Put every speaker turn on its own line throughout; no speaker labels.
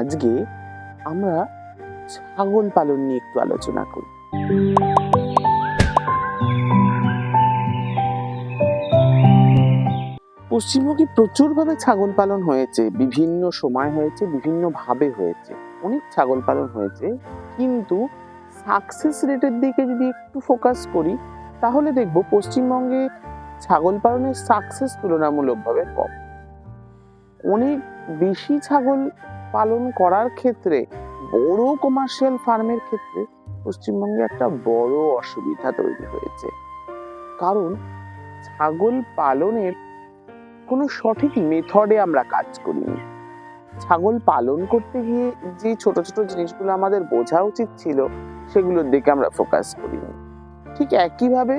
আজকে আমরা ছাগল পালন নিয়ে একটু আলোচনা করি। পশ্চিমবঙ্গে প্রচুরভাবে ছাগল পালন হয়েছে, বিভিন্ন সময় হয়েছে বিভিন্ন ভাবে হয়েছে। অনেক ছাগল পালন হয়েছে, কিন্তু সাকসেস রেটের দিকে যদি একটু ফোকাস করি, তাহলে দেখব পশ্চিমবঙ্গে ছাগল পালনের সাকসেস তুলনামূলকভাবে কম। অনেক বেশি ছাগল পালন করার ক্ষেত্রে, বড় কমার্শিয়াল ফার্মের ক্ষেত্রে পশ্চিমবঙ্গে একটা বড় অসুবিধা তৈরি হয়েছে। কারণ ছাগল পালনের কোনো সঠিক মেথডে আমরা কাজ করিনি। ছাগল পালন করতে গিয়ে যে ছোট ছোট জিনিসগুলো আমাদের বোঝা উচিত ছিল, সেগুলোর দিকে আমরা ফোকাস করিনি। ঠিক একইভাবে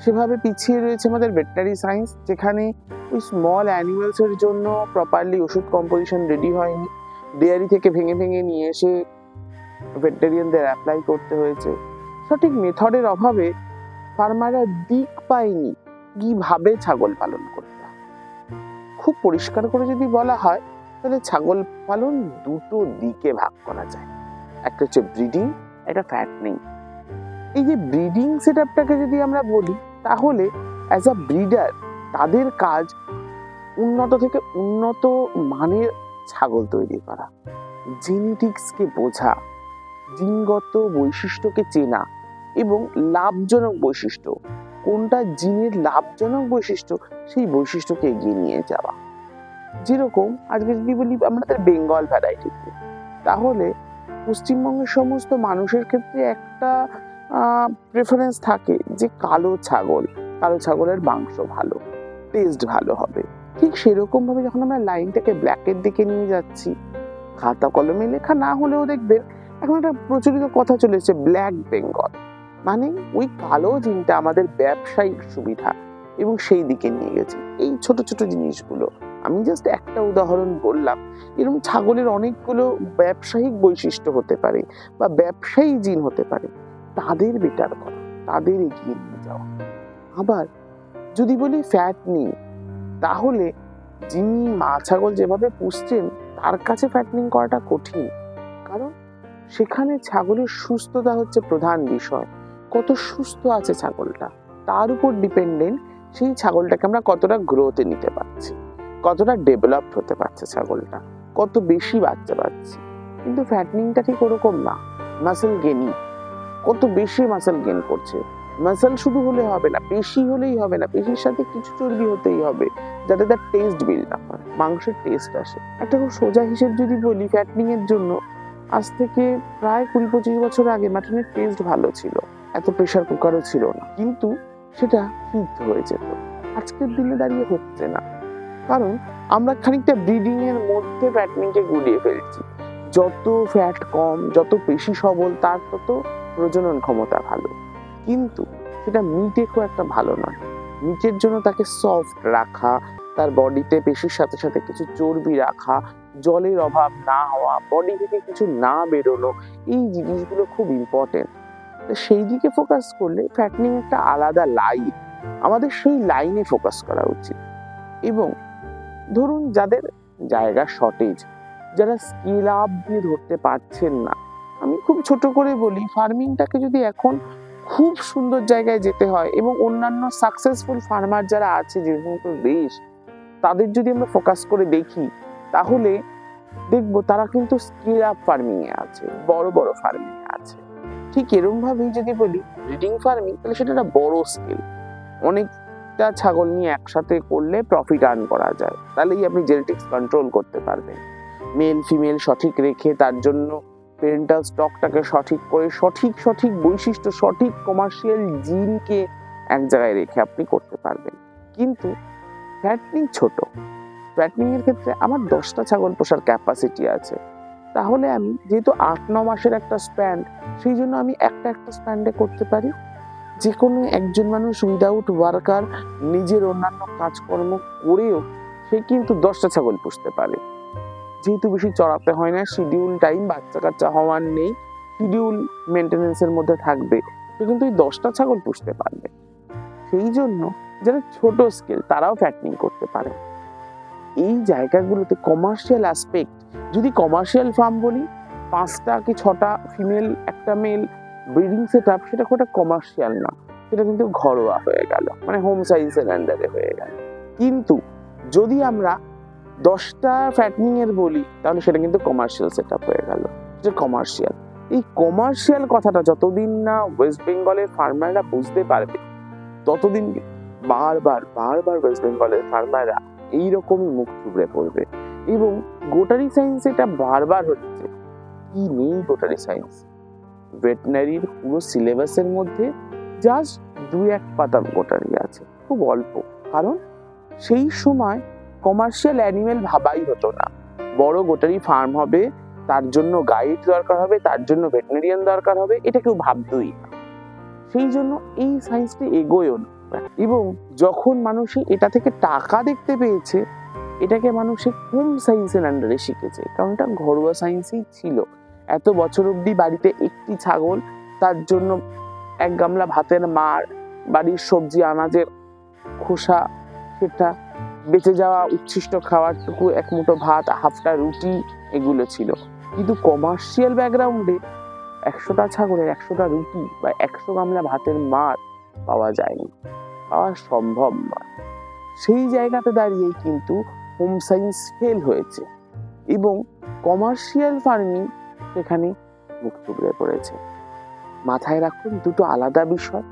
সেভাবে পিছিয়ে রয়েছে আমাদের ভেটেনারি সায়েন্স যেখানে ওই স্মল অ্যানিমালসের জন্য প্রপারলি ওষুধ কম্পোজিশন রেডি হয়নি। ডেয়ারি থেকে ভেঙে ভেঙে নিয়ে এসে ভেটেরিয়ানদের অ্যাপ্লাই করতে হয়েছে। সঠিক মেথডের অভাবে ফার্মাররা দিক পায়নি কীভাবে ছাগল পালন করতে খুব পরিষ্কার করে যদি বলা হয়, তাহলে ছাগল পালন দুটো দিকে ভাগ করা যায়। একটা হচ্ছে ব্রিডিং একটা ফ্যাটনিং এই যে ব্রিডিং সেট আপটাকে যদি আমরা বলি, তাহলে অ্যাজ আ ব্রিডার তাদের কাজ উন্নত থেকে উন্নত মানের ছাগল তৈরি করা। জেনেটিক্সকে বোঝা, জিনগত বৈশিষ্ট্যকে চেনা এবং লাভজনক বৈশিষ্ট্য। কোনটা জিনের লাভজনক বৈশিষ্ট্য, সেই বৈশিষ্ট্যকে এগিয়ে নিয়ে যাওয়া। যেরকম আজকে যদি বলি আমাদের বেঙ্গল ভ্যারাইটিতে তাহলে পশ্চিমবঙ্গের সমস্ত মানুষের ক্ষেত্রে একটা প্রেফারেন্স থাকে যে কালো ছাগল, কালো ছাগলের মাংস ভালো টেস্ট ভালো হবে। ঠিক সেরকম ভাবে যখন আমরা লাইনটাকে ব্ল্যাকের দিকে নিয়ে যাচ্ছি, খাতা কলমে লেখা না হলেও দেখবেন এখন একটা প্রচলিত কথা চলেছে ব্ল্যাক বেঙ্গল। মানে ওই কালো জিনটা আমাদের ব্যবসায়িক সুবিধা এবং সেই দিকে নিয়ে গেছে। এই ছোট ছোট জিনিসগুলো। আমি জাস্ট একটা উদাহরণ বললাম। এরকম ছাগলের অনেকগুলো ব্যবসায়িক বৈশিষ্ট্য হতে পারে বা ব্যবসায়ী জিন হতে পারে। তাদের বেটার করা, তাদের এগিয়ে নিয়ে যাওয়া। আবার যদি বলি ফ্যাট নিয়ে তাহলে যিনি মা ছাগল যেভাবে পুষছেন, তার কাছে ফ্যাটনিং করাটা কঠিন। কারণ সেখানে ছাগলের সুস্থতা হচ্ছে প্রধান বিষয়। কত সুস্থ আছে ছাগলটা? তার উপর ডিপেন্ডেন্ট সেই ছাগলটাকে আমরা কতটা গ্রোথে নিতে পারছি? কতটা ডেভেলপ হতে পারছে ছাগলটা? কত বেশি বাচ্চা পাচ্ছি কিন্তু ফ্যাটনিংটা ঠিক ওরকম না। মাসেল গেনিং কত বেশি মাসেল গেন করছে? মাসেল শুধু হলে হবে না, পেশি হলেই হবে না, পেশির সাথে কিছু চর্বি হতেই হবে, যাতে তার টেস্ট বিল্ড আপ হয়, মাংসের টেস্ট আসে। একটা খুব সোজা হিসেব যদি বলি ফ্যাটনিং এর জন্য, আজ থেকে প্রায় কুড়ি পঁচিশ বছর আগে মাটনের টেস্ট ভালো ছিল, এত প্রেশার কুকারও ছিল না, কিন্তু সেটা সিদ্ধ হয়ে যেত। আজকের দিনে দাঁড়িয়ে হচ্ছে না, কারণ আমরা খানিকটা ব্রিডিং এর মধ্যে ফ্যাটনিংকে গুলিয়ে ফেলছি। যত ফ্যাট কম, যত পেশি সবল, তার তত প্রজনন ক্ষমতা ভালো। কিন্তু সেটা মিটে খুব একটা ভালো নয়। মিটের জন্য তাকে সফট রাখা, তার বডিতে পেশির সাথে সাথে কিছু চর্বি রাখা, জলের অভাব না হওয়া বডি থেকে কিছু না বেরোনো, এই জিনিসগুলো খুব ইম্পর্টেন্ট সেই দিকে ফোকাস করলে ফ্যাটনিং একটা আলাদা লাইন আমাদের সেই লাইনে ফোকাস করা উচিত। এবং ধরুন যাদের জায়গা শর্টেজ যারা স্কিল আপ দিয়ে ধরতে পারছেন না, আমি খুব ছোট করে বলি ফার্মিংটাকে যদি এখন খুব সুন্দর জায়গায় যেতে হয় এবং অন্যান্য সাকসেসফুল ফার্মার যারা আছে, যে সমস্ত দেশ, তাদের যদি আমরা ফোকাস করে দেখি, তাহলে দেখব তারা কিন্তু স্কিল আপ ফার্মিং এ আছে, বড় বড় ফার্মিং এ আছে। ঠিক এরকম ভাবেই যদি বলি ব্রিডিং ফার্মিং তাহলে সেটা একটা বড় স্কেল অনেকটা ছাগল নিয়ে একসাথে করলে প্রফিট আর্ন করা যায়। তাহলেই আপনি জেনেটিক্স কন্ট্রোল করতে পারবেন। মেল ফিমেল সঠিক রেখে তার জন্য পেরেন্টাল স্টকটাকে সঠিক করে, সঠিক সঠিক বৈশিষ্ট্য, সঠিক কমার্শিয়াল জিনকে এক জায়গায় রেখে আপনি করতে পারবেন। কিন্তু ফ্যাটনিং ছোট। ফ্যাটনিং এর ক্ষেত্রে আমার দশটা ছাগল পোষার ক্যাপাসিটি আছে। তাহলে আমি যেহেতু আট, ন মাসের একটা স্প্যান্ড সেই জন্য আমি একটা একটা স্প্যান্ডে করতে পারি। যে কোনো একজন মানুষ উইদাউট ওয়ার্কার নিজের অন্যান্য কাজকর্ম করেও সে কিন্তু দশটা ছাগল পুষতে পারে। যেহেতু বেশি চড়াতে হয় না শিডিউল টাইম বাচ্চা কাচ্চা হওয়ার নেই শিডিউল মেনটেনেন্সের মধ্যে থাকবে। সে কিন্তু এই দশটা ছাগল পুষতে পারবে। সেই জন্য যারা ছোট স্কেল তারাও ফ্যাটনিং করতে পারে। এই জায়গাগুলোতে কমার্শিয়াল অ্যাসপেক্ট যদি কমার্শিয়াল ফার্ম বলি, পাঁচটা কি ছটা ফিমেল একটা মেল ব্রিডিং সেট আপ সেটা খুব একটা কমার্শিয়াল না। সেটা কিন্তু ঘরোয়া হয়ে গেল। মানে হোম সাইন্সের আন্ডারে হয়ে গেল। কিন্তু যদি আমরা দশটা ফ্যাটনিং এর বলি, তাহলে সেটা কিন্তু কমার্শিয়াল সেট হয়ে গেল। যে কমার্শিয়াল এই কমার্শিয়াল কথাটা যতদিন না ওয়েস্ট বেঙ্গলের ফার্মাররা বুঝতে পারবে, ততদিন বারবার বারবার ওয়েস্ট বেঙ্গলের ফার্মাররা এইরকমই মুখ থুবড়ে পড়বে। এবং গোটারি সায়েন্স এটা বারবার হচ্ছে। কি নেই গোটারি সায়েন্স ভেটেনারির পুরো সিলেবাসের মধ্যে জাস্ট দু এক পাতা গোটারি আছে, খুব অল্প। কারণ সেই সময় কমার্শিয়াল অ্যানিমেল ভাবাই হতো না। বড় গোটারি ফার্ম হবে, তার জন্য গাইড দরকার হবে, তার জন্য ভেটেনারিয়ান দরকার হবে, এটা কেউ ভাবতই না। সেই জন্য এই সায়েন্সটি এগোয়ও না। এবং যখন মানুষ এটা থেকে টাকা দেখতে পেয়েছে, এটাকে মানুষে হোম সায়েন্সের আন্ডারে শিখেছে। কারণ এটা ঘরোয়া সায়েন্সই ছিল। এত বছর অবধি বাড়িতে একটি ছাগল, তার জন্য এক গামলা ভাতের মার, বাড়ির সবজি, আনাজের খোসা, সেটা বেঁচে যাওয়া উচ্ছিষ্ট খাওয়ারটুকু এক মুঠো ভাত, হাফটা রুটি, এগুলো ছিল। কিন্তু কমার্শিয়াল ব্যাকগ্রাউন্ডে একশোটা ছাগলের একশোটা রুটি বা একশো গামলা ভাতের মার পাওয়া যায়নি। পাওয়া সম্ভব নয় সেই জায়গাতে দাঁড়িয়ে কিন্তু হোম সায়েন্স ফেল হয়েছে এবং কমার্শিয়াল ফার্মিং সেখানে মুখ থুবড়ে পড়েছে। মাথায় রাখুন, দুটো আলাদা বিষয়।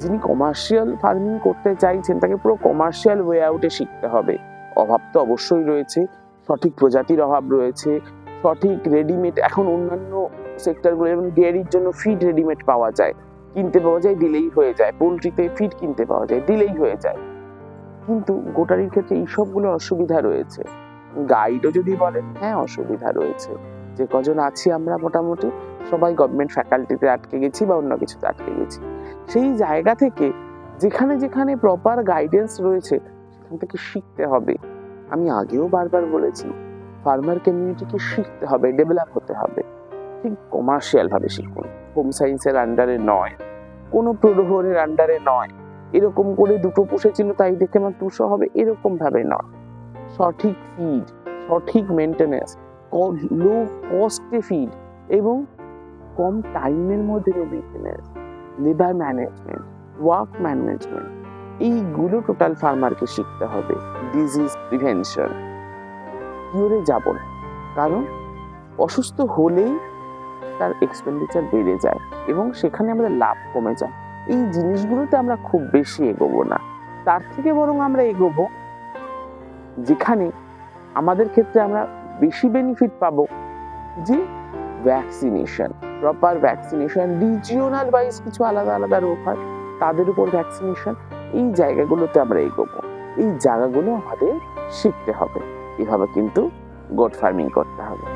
যিনি কমার্শিয়াল ফার্মিং করতে চাইছেন, তাকে পুরো কমার্শিয়াল ওয়ে আউটে শিখতে হবে। অভাব তো অবশ্যই রয়েছে, সঠিক প্রজাতির অভাব রয়েছে, সঠিক রেডিমেড এখন অন্যান্য সেক্টরগুলো যেমন ডেয়ারির জন্য ফিড রেডিমেড পাওয়া যায়, কিনতে পাওয়া যায়, দিলেই হয়ে যায়। পোলট্রিতে ফিড কিনতে পাওয়া যায়, দিলেই হয়ে যায়। কিন্তু গোটারির ক্ষেত্রে এই সবগুলো অসুবিধা রয়েছে। গাইডও যদি বলেন হ্যাঁ অসুবিধা রয়েছে। যে কজন আছি আমরা মোটামুটি, সবাই গভর্নমেন্ট ফ্যাকাল্টিতে আটকে গেছি বা অন্য কিছুতে আটকে গেছি। সেই জায়গা থেকে যেখানে যেখানে প্রপার গাইডেন্স রয়েছে, সেখান থেকে শিখতে হবে। আমি আগেও বারবার বলেছি ফার্মার কমিউনিটিকে শিখতে হবে ডেভেলপ হতে হবে। ঠিক কমার্শিয়াল ভাবে শিখুন। হোম সায়েন্সের আন্ডারে নয়, কোনো প্রলোভনের আন্ডারে নয়। এরকম করে দুটো পুষেছিল, তাই দেখে আমার দুশো হবে, এরকম ভাবে নয়। সঠিক ফিড সঠিক মেনটেনেন্স লো কস্টে ফিড এবং কম টাইমের মধ্যে maintenance labour management work management এইগুলো টোটাল ফার্মারকে শিখতে হবে ডিজিজ প্রিভেনশন কিওরে যাব না, কারণ অসুস্থ হলেই তার এক্সপেন্ডিচার বেড়ে যায় এবং সেখানে আমাদের লাভ কমে যায়। এই জিনিসগুলোতে আমরা খুব বেশি এগোবো না, তার থেকে বরং আমরা এগোবো যেখানে আমাদের ক্ষেত্রে আমরা বেশি বেনিফিট পাবো, যে vaccination proper vaccination regional wise কিছু আলাদা আলাদা রোগ হয়, তাদের উপর ভ্যাকসিনেশন এই জায়গাগুলোতে আমরা এগোবো। এই জায়গাগুলো আমাদের শিখতে হবে। এভাবে কিন্তু গোট ফার্মিং করতে হবে।